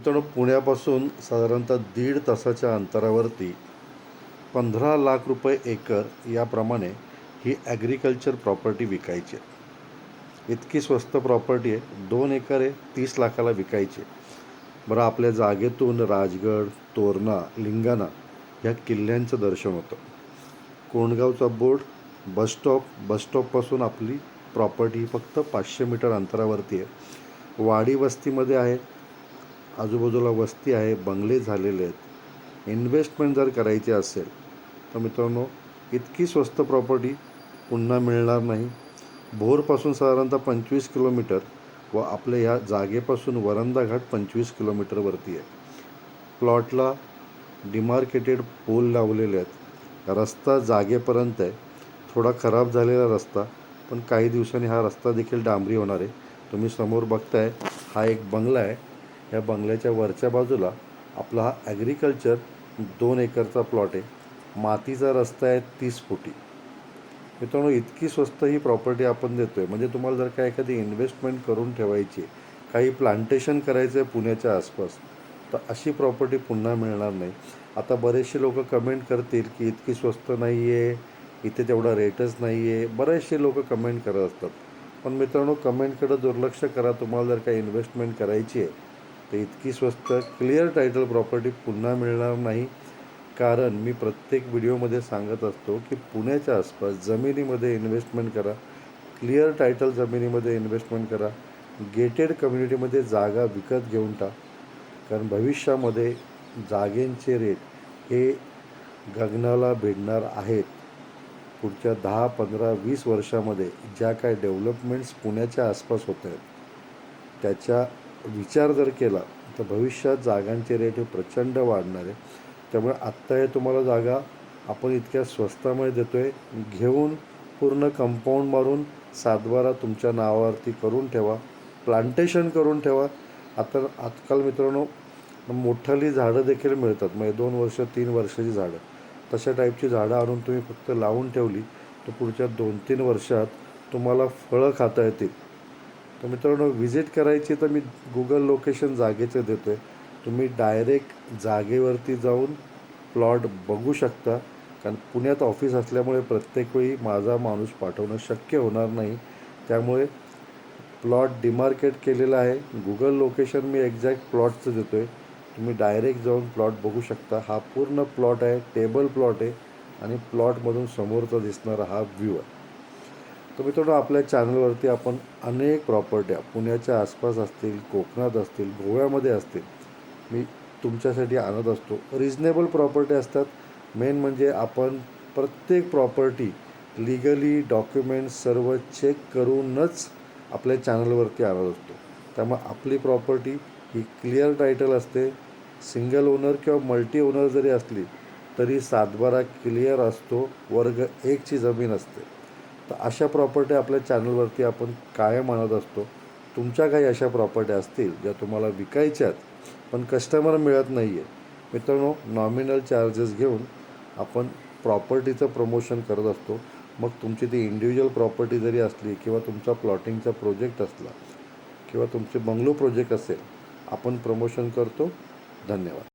मित्रांनो पुण्यापासून साधारणतः दीड तासाच्या अंतरावरती पंधरा लाख रुपये एकर याप्रमाणे ही ॲग्रिकल्चर प्रॉपर्टी विकायची आहे. इतकी स्वस्त प्रॉपर्टी आहे. दोन एकर आहे तीस लाखाला विकायची आहे. बरं आपल्या जागेतून राजगड तोरणा लिंगाणा ह्या किल्ल्यांचं दर्शन होतं. कोंडगावचा बोर्ड बसस्टॉप बसस्टॉपपासून आपली प्रॉपर्टी फक्त पाचशे मीटर अंतरावरती आहे. वाडी वस्तीमध्ये आहे आजूबाजूला वस्ती आहे बंगले झालेले आहेत. इन्व्हेस्टमेंट जर करायची असेल तर मित्रांनो इतकी स्वस्त प्रॉपर्टी पुन्हा मिळणार नाही. भोरपासून साधारणतः पंचवीस किलोमीटर व आपल्या ह्या जागेपासून वरंदा घाट पंचवीस किलोमीटरवरती आहे. प्लॉटला डिमार्केटेड पोल लावलेले आहेत. रस्ता जागेपर्यंत आहे. थोडा खराब झालेला रस्ता पण काही दिवसांनी हा रस्ता देखील डांबरी होणार आहे. तुम्ही समोर बघताय हा एक बंगला आहे. या बंगल्याच्या वरच्या बाजूला आपला हा ॲग्रिकल्चर दोन एकरचा प्लॉट आहे. मातीचा रस्ता आहे तीस फुटी. मित्रांनो इतकी स्वस्त ही प्रॉपर्टी आपण देतो आहे म्हणजे तुम्हाला जर का एखादी इन्व्हेस्टमेंट करून ठेवायची काही प्लांटेशन करायचं आहे पुण्याच्या आसपास तर अशी प्रॉपर्टी पुन्हा मिळणार नाही. आता बरेचसे लोक कमेंट करतील की इतकी स्वस्त नाही आहे इथे तेवढा रेटच नाही आहे बरेचसे लोक कमेंट करत असतात. पण मित्रांनो कमेंटकडं दुर्लक्ष करा. तुम्हाला जर काही इन्व्हेस्टमेंट करायची आहे तर इतकी स्वस्त क्लिअर टायटल प्रॉपर्टी पुन्हा मिळणार नाही. कारण मी प्रत्येक व्हिडिओमध्ये सांगत असतो की पुण्याच्या आसपास जमिनीमध्ये इन्व्हेस्टमेंट करा. क्लिअर टायटल जमिनीमध्ये इन्व्हेस्टमेंट करा. गेटेड कम्युनिटीमध्ये जागा विकत घेऊन टाक. कारण भविष्यामध्ये जागेंचे रेट हे गगनाला भिडणार आहेत. पुढच्या दहा पंधरा वीस वर्षामध्ये ज्या काय डेव्हलपमेंट्स पुण्याच्या आसपास होत आहेत त्याच्या विचार जर केला तर भविष्यात जागांचे रेट हे प्रचंड वाढणार. आहे त्यामुळे आत्ता हे तुम्हाला जागा आपण इतक्या स्वस्तामध्ये देतो आहे घेऊन पूर्ण कंपाऊंड मारून सातबारा तुमच्या नावावरती करून ठेवा प्लांटेशन करून ठेवा. आता आजकाल मित्रांनो मोठाली झाडं देखील मिळतात. म्हणजे दोन वर्ष तीन वर्षाची झाडं. तशा टाईपची झाडं आणून तुम्ही फक्त लावून ठेवली तर पुढच्या दोन तीन वर्षात तुम्हाला फळं खाता येतील. तर मित्रांनो व्हिजिट करायची तर मी गुगल लोकेशन जागेचं देतो आहे तुम्ही डायरेक्ट जागेवरती जाऊन प्लॉट बघू शकता. कारण पुण्यात ऑफिस असल्यामुळे प्रत्येक वेळी माझा माणूस पाठवणं शक्य होणार नाही. त्यामुळे प्लॉट डिमार्केट केलेला आहे. गुगल लोकेशन मी एक्झॅक्ट प्लॉटचं देतो आहे तुम्ही डायरेक्ट जाऊन प्लॉट बघू शकता. हा पूर्ण प्लॉट आहे टेबल प्लॉट आहे आणि प्लॉटमधून समोरचा दिसणारा हा व्ह्यू आहे. तर मित्रांनो आपल्या चॅनलवरती आपण अनेक प्रॉपर्ट्या पुण्याच्या आसपास असतील कोकणात असतील गोव्यामध्ये असतील मी तुमच्यासाठी आणत असतो. रिजनेबल प्रॉपर्टी असतात. मेन म्हणजे आपण प्रत्येक प्रॉपर्टी लिगली डॉक्युमेंट्स सर्व चेक करूनच आपल्या चॅनलवरती आणत असतो. त्यामुळे आपली प्रॉपर्टी ही क्लिअर टायटल असते. सिंगल ओनर किंवा मल्टी ओनर जरी असली तरी सातबारा क्लिअर असतो. वर्ग एकची जमीन असते. तर अशा प्रॉपर्टी आपल्या चॅनलवरती आपण कायम आणत असतो. तुमच्या काही अशा प्रॉपर्ट्या असतील ज्या तुम्हाला विकायच्या आहेत पण कस्टमर मिळत नाही आहे मित्रांनो नॉमिनल चार्जेस घेऊन आपण प्रॉपर्टीचं प्रमोशन करत असतो. मग तुमची ती इंडिव्हिज्युअल प्रॉपर्टी जरी असली किंवा तुमचा प्लॉटिंगचा प्रोजेक्ट असला किंवा तुमचे बंगलो प्रोजेक्ट असेल आपण प्रमोशन करतो. धन्यवाद.